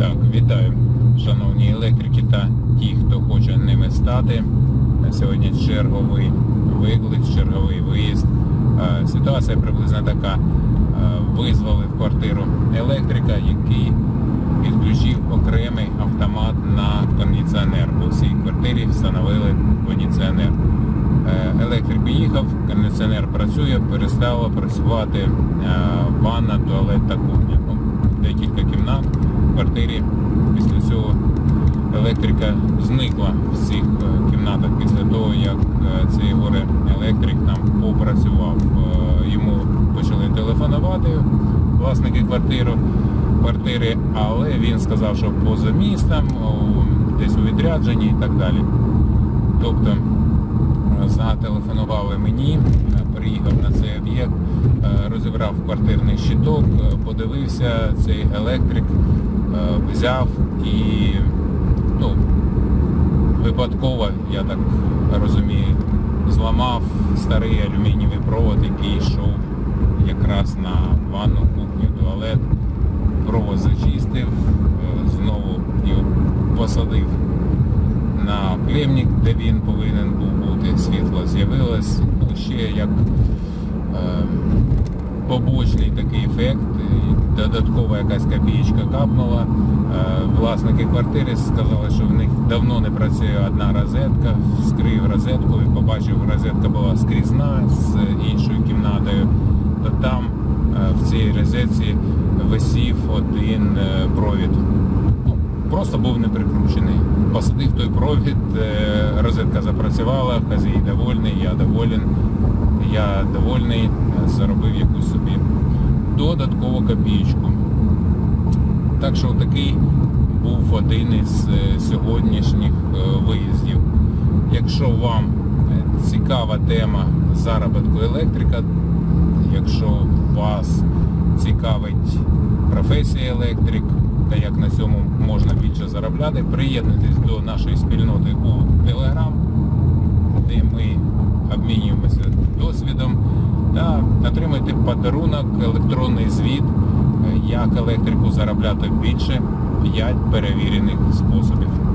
Так, вітаю, шановні електрики та ті, хто хоче ними стати. Сьогодні черговий виклик, черговий виїзд. Е, Ситуація приблизно така. Е, Визвали в квартиру електрика, який підключив окремий автомат на кондиціонер. У всій квартирі встановили кондиціонер. Е, Електрик поїхав, кондиціонер працює, перестала працювати ванна, туалет та кухня. Ну, Декілька кімнат в квартирі. Після цього електрика зникла в цих е, кімнатах після того, як е, цей горе електрик там попрацював. Е, Йому почали телефонувати власники квартиру, квартири, але він сказав, що поза містом, десь у відрядженні і так далі. Тобто зателефонували мені, е, приїхав на цей об'єкт, е, розібрав квартирний щиток, е, подивився цей електрик, е, взяв і ну, випадково, я так розумію, зламав старий алюмінієвий провод, який йшов якраз на ванну, кухню, туалет. Провод зачистив, е, знову його посадив на клемник, де він повинен був бути, світло з'явилось. Ну, ще як побочний такий ефект, додаткова якась копієчка капнула. Е, власники квартири сказали, що в них давно не працює одна розетка, вскрив розетку і побачив, розетка була скрізна з іншою кімнатою, то там е, в цій розетці висів один е, провід. Ну, просто був не прикручений. Посадив той провід, е, розетка запрацювала, хазій довольний, я доволен. Я довольний, додаткову копійку. Так що такий був один із е, сьогоднішніх е, виїздів. Якщо вам е, цікава тема заробітку електрика, якщо вас цікавить професія електрик та як на цьому можна більше заробляти, приєднуйтесь до нашої спільноти у та отримайте подарунок, електронний звіт, е, як електрику заробляти більше 5 перевірених способів.